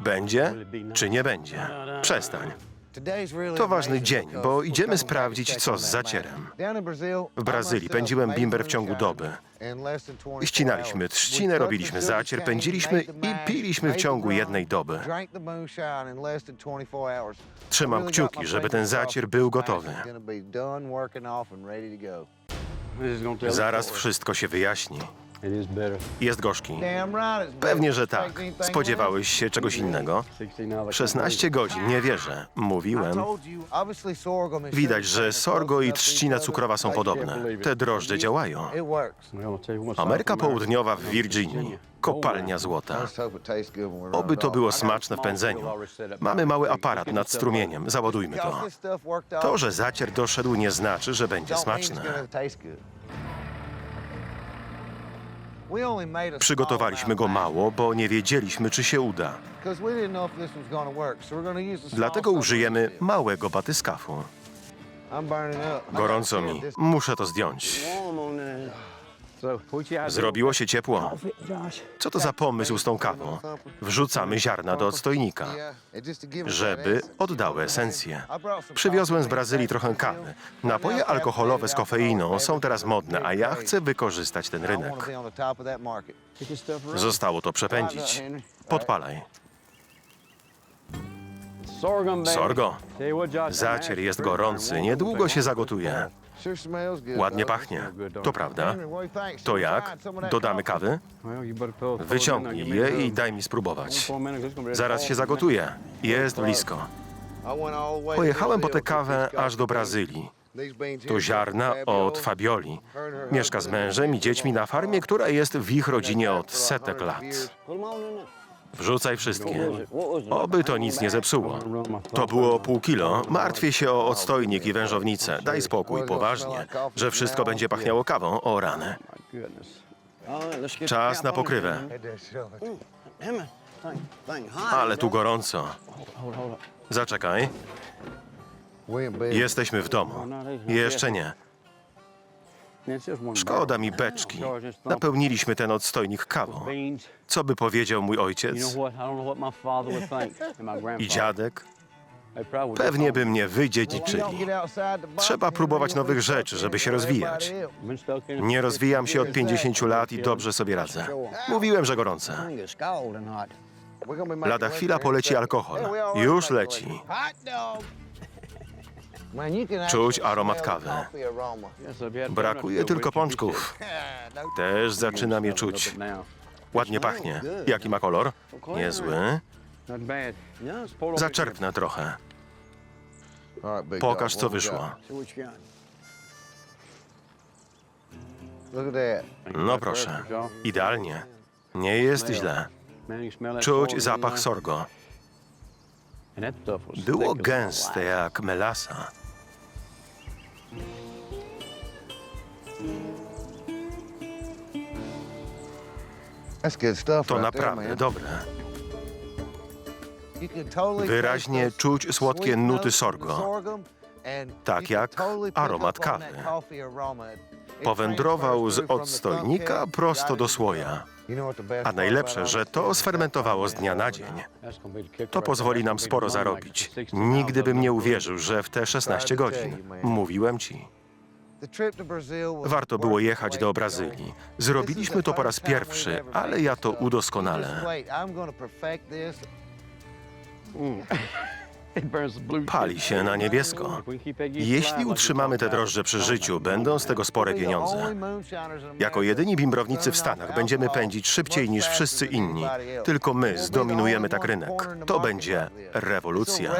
Będzie czy nie będzie? Przestań. To ważny dzień, bo idziemy sprawdzić, co z zacierem. W Brazylii pędziłem bimber w ciągu doby. Ścinaliśmy trzcinę, robiliśmy zacier, pędziliśmy i piliśmy w ciągu jednej doby. Trzymam kciuki, żeby ten zacier był gotowy. Zaraz wszystko się wyjaśni. Jest gorzki. Pewnie, że tak. Spodziewałeś się czegoś innego? 16 godzin, nie wierzę. Mówiłem. Widać, że sorgo i trzcina cukrowa są podobne. Te drożdże działają. Ameryka Południowa w Virginii. Kopalnia złota. Oby to było smaczne w pędzeniu. Mamy mały aparat nad strumieniem. Załadujmy to. To, że zacier doszedł, nie znaczy, że będzie smaczne. Przygotowaliśmy go mało, bo nie wiedzieliśmy, czy się uda. Dlatego użyjemy małego batyskafu. Gorąco mi. Muszę to zdjąć. Zrobiło się ciepło. Co to za pomysł z tą kawą? Wrzucamy ziarna do odstojnika, żeby oddały esencję. Przywiozłem z Brazylii trochę kawy. Napoje alkoholowe z kofeiną są teraz modne, a ja chcę wykorzystać ten rynek. Zostało to przepędzić. Podpalaj. Sorgo, zacier jest gorący, niedługo się zagotuje. Ładnie pachnie. To prawda? To jak? Dodamy kawy? Wyciągnij je i daj mi spróbować. Zaraz się zagotuje. Jest blisko. Pojechałem po tę kawę aż do Brazylii. To ziarna od Fabioli. Mieszka z mężem i dziećmi na farmie, która jest w ich rodzinie od setek lat. Wrzucaj wszystkie. Oby to nic nie zepsuło. To było pół kilo. Martwię się o odstojnik i wężownicę. Daj spokój, poważnie, że wszystko będzie pachniało kawą. O rany. Czas na pokrywę. Ale tu gorąco. Zaczekaj. Jesteśmy w domu. Jeszcze nie. Szkoda mi beczki. Napełniliśmy ten odstojnik kawą. Co by powiedział mój ojciec i dziadek? Pewnie by mnie wydziedziczyli. Trzeba próbować nowych rzeczy, żeby się rozwijać. Nie rozwijam się od 50 lat i dobrze sobie radzę. Mówiłem, że gorące. Lada chwila poleci alkohol. Już leci. Czuć aromat kawy. Brakuje tylko pączków. Też zaczynam je czuć. Ładnie pachnie. Jaki ma kolor? Niezły. Zaczerpnę trochę. Pokaż, co wyszło. No proszę. Idealnie. Nie jest źle. Czuć zapach sorgo. Było gęste jak melasa. To naprawdę dobre. Wyraźnie czuć słodkie nuty sorgo, tak jak aromat kawy. Powędrował z odstojnika prosto do słoja. A najlepsze, że to sfermentowało z dnia na dzień. To pozwoli nam sporo zarobić. Nigdy bym nie uwierzył, że w te 16 godzin. Mówiłem ci. Warto było jechać do Brazylii. Zrobiliśmy to po raz pierwszy, ale ja to udoskonalę. Pali się na niebiesko. Jeśli utrzymamy te drożdże przy życiu, będą z tego spore pieniądze. Jako jedyni bimbrownicy w Stanach będziemy pędzić szybciej niż wszyscy inni. Tylko my zdominujemy tak rynek. To będzie rewolucja.